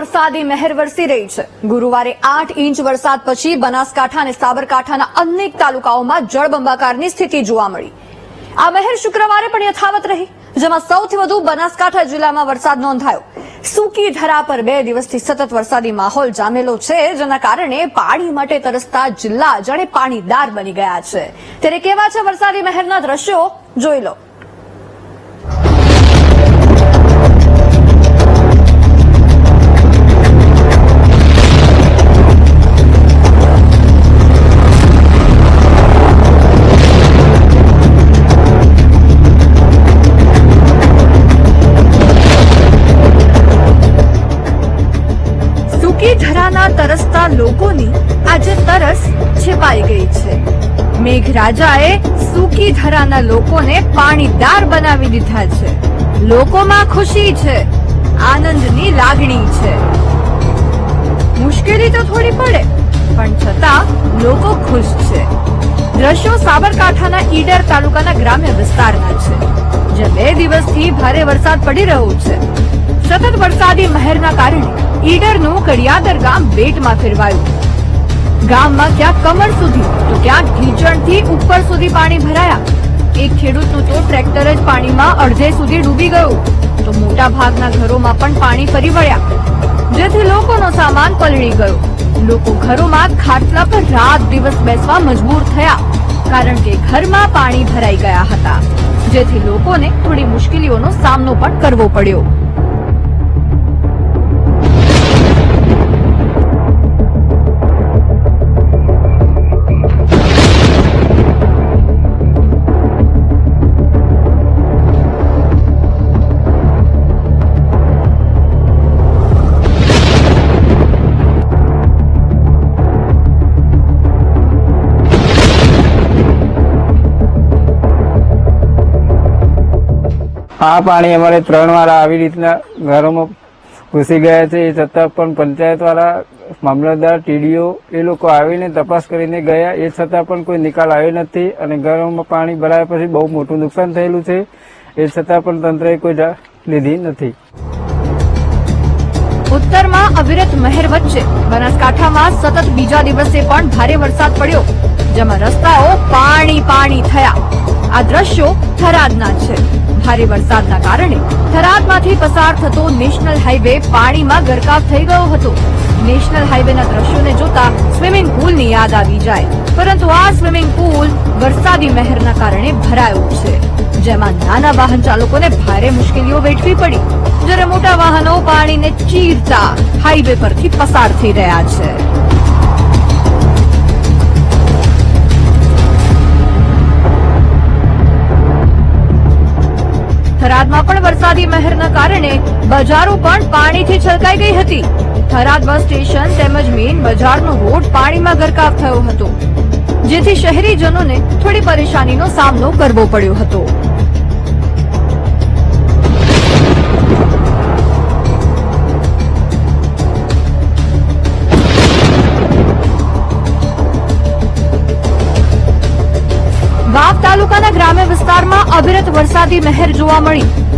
વરસાદી મહેર વરસી રહી છે. ગુરુવારે આઠ ઇંચ વરસાદ પછી બનાસકાંઠા અને સાબરકાંઠાના અનેક તાલુકાઓમાં જળબંબાકારની સ્થિતિ જોવા મળી. આ મહેર શુક્રવારે પણ યથાવત રહી, જેમાં સૌથી વધુ બનાસકાંઠા જિલ્લામાં વરસાદ નોંધાયો. સૂકી ધરા પર બે દિવસથી સતત વરસાદી માહોલ જામેલો છે, જેના કારણે પાણી માટે તરસતા જિલ્લા જાણે પાણીદાર બની ગયા છે. ત્યારે કેવા છે વરસાદી મહેરના દ્રશ્યો? જોઈ લો. તરસ છેપાઈ ગઈ છે. મેઘરાજાએ સૂકી ધરાના લોકોને પાણીદાર બનાવી દીધા છે. લોકોમાં ખુશી છે. આનંદની લાગણી છે. મુશ્કેલી તો થોડી પડે, પણ છતાં લોકો ખુશ છે. દ્રશ્યો સાબરકાંઠાના ઈડર તાલુકાના ગ્રામ્ય વિસ્તારના છે જે બે દિવસથી ભારે વરસાદ પડી રહ્યો છે. સતત વરસાદી મહેરના કારણે ઈડરનું કડિયાદર ગામ બેટમાં ફેરવાયું. ગામમાં ક્યાંક કમર સુધી, તો ક્યાંક ઢીચણથી ઉપર સુધી પાણી ભરાયા? એક ખેડૂતનું તો ટ્રેક્ટર જ પાણીમાં અડધે સુધી ડૂબી ગયું. તો મોટા ભાગના ઘરોમાં પણ પાણી ફરી વળ્યા. જેથી લોકોનો સામાન પલળી ગયો. લોકો ઘરોમાં ખાટલા પર રાત દિવસ બેસવા મજબૂર થયા, કારણ કે ઘરમાં પાણી ભરાઈ ગયા હતા. જેથી લોકોને થોડી મુશ્કેલીઓનો સામનો પણ કરવો પડ્યો. આ પાણી અમારે ત્રણ વાર આવી રીતના ઘરોમાં ઘૂસી ગયા છે. એ છતાં પણ પંચાયત વાળા, મામલતદાર, ટીડીઓ એ લોકો આવીને તપાસ કરીને ગયા. એ છતાં પણ કોઈ નિકાલ આવ્યો નથી અને ઘરોમાં પાણી ભરાયા પછી બહુ મોટું નુકસાન થયેલું છે. એ છતાં પણ તંત્રએ કોઈ લીધી નથી. ઉત્તરમાં અવિરત મહેર વચ્ચે બનાસકાંઠામાં સતત બીજા દિવસે પણ ભારે વરસાદ પડ્યો, જેમાં રસ્તાઓ પાણી પાણી થયા. આ દ્રશ્યો થરાદના છે. ભારે વરસાદના કારણે થરાદમાંથી પસાર થતો નેશનલ હાઈવે પાણીમાં ગરકાવ થઈ ગયો હતો. નેશનલ હાઈવેના દ્રશ્યોને જોતા સ્વિમિંગ પુલની યાદ આવી જાય. પરંતુ આ સ્વિમિંગ પુલ વરસાદી મહેરના કારણે ભરાયો છે. જેમાં નાના વાહન ચાલકોને ભારે મુશ્કેલીઓ વેઠવી પડી. જ્યારે મોટા વાહનો પાણીને ચીરતા હાઈવે પરથી પસાર થઈ રહ્યા છે. વરસાદી મહેરના કારણે બજારો પણ પાણીથી છલકાઈ ગઈ હતી. થરાદ બસ સ્ટેશન તેમજ મેઇન બજારનો રોડ પાણીમાં ગરકાવ થયો હતો, જેથી શહેરીજનોને થોડી પરેશાનીનો સામનો કરવો પડ્યો હતો. વાવ તાલુકાના ગ્રામ્ય વિસ્તારમાં અવિરત વરસાદી મહેર જોવા મળી.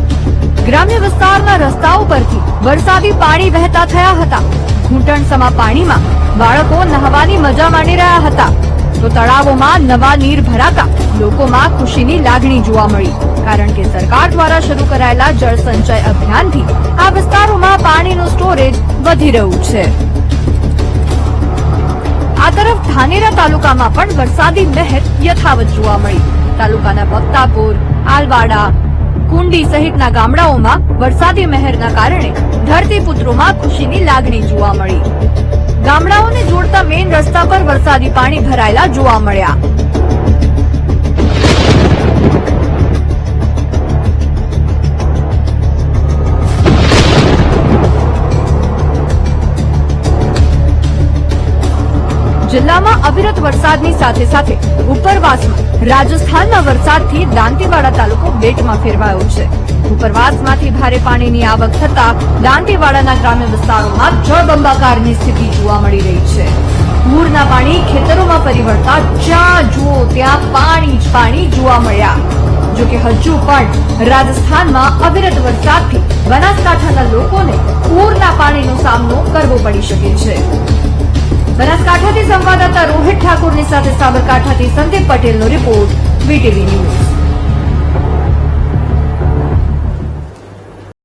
ગ્રામ્ય વિસ્તારના રસ્તાઓ પરથી વરસાદી પાણી વહેતા થયા હતા. ઘૂંટણ સમા પાણીમાં બાળકો નહાવાની મજા માણી રહ્યા હતા. તો તળાવોમાં નવા નીર ભરાતા લોકોમાં ખુશીની લાગણી જોવા મળી, કારણ કે સરકાર દ્વારા શરૂ કરાયેલા જળ સંચય અભિયાનથી આ વિસ્તારોમાં પાણીનું સ્ટોરેજ વધી રહ્યું છે. આ તરફ ધાનેરા તાલુકામાં પણ વરસાદી મહેર યથાવત જોવા મળી. તાલુકાના ભક્તાપુર આલવાડા કુંડી સહિતના ગામડાઓમાં વરસાદી મહેરના કારણે ધરતીપુત્રોમાં ખુશીની લાગણી જોવા મળી. ગામડાઓને જોડતા મેઇન રસ્તા પર વરસાદી પાણી ભરાયેલા જોવા મળ્યા. જિલ્લામાં અવિરત વરસાદની સાથે સાથે ઉપરવાસમાં રાજસ્થાનના વરસાદથી દાંતીવાડા તાલુકો બેટમાં ફેરવાયો છે. ઉપરવાસમાંથી ભારે પાણીની આવક થતા દાંતીવાડાના ગ્રામ્ય વિસ્તારોમાં જળબંબાકારની સ્થિતિ જોવા મળી રહી છે. પૂરના પાણી ખેતરોમાં પરિવર્તા જ્યાં જુઓ ત્યાં પાણી જ પાણી જોવા મળ્યા. જોકે હજુ પણ રાજસ્થાનમાં અવિરત વરસાદથી બનાસકાંઠાના લોકોને પૂરના પાણીનો સામનો કરવો પડી શકે છે. બનાસકાંઠાથી સંવાદદાતા રોહિત ઠાકોરની સાથે સાબરકાંઠાથી સંદીપ પટેલનો રિપોર્ટ વીટીવી ન્યૂઝ.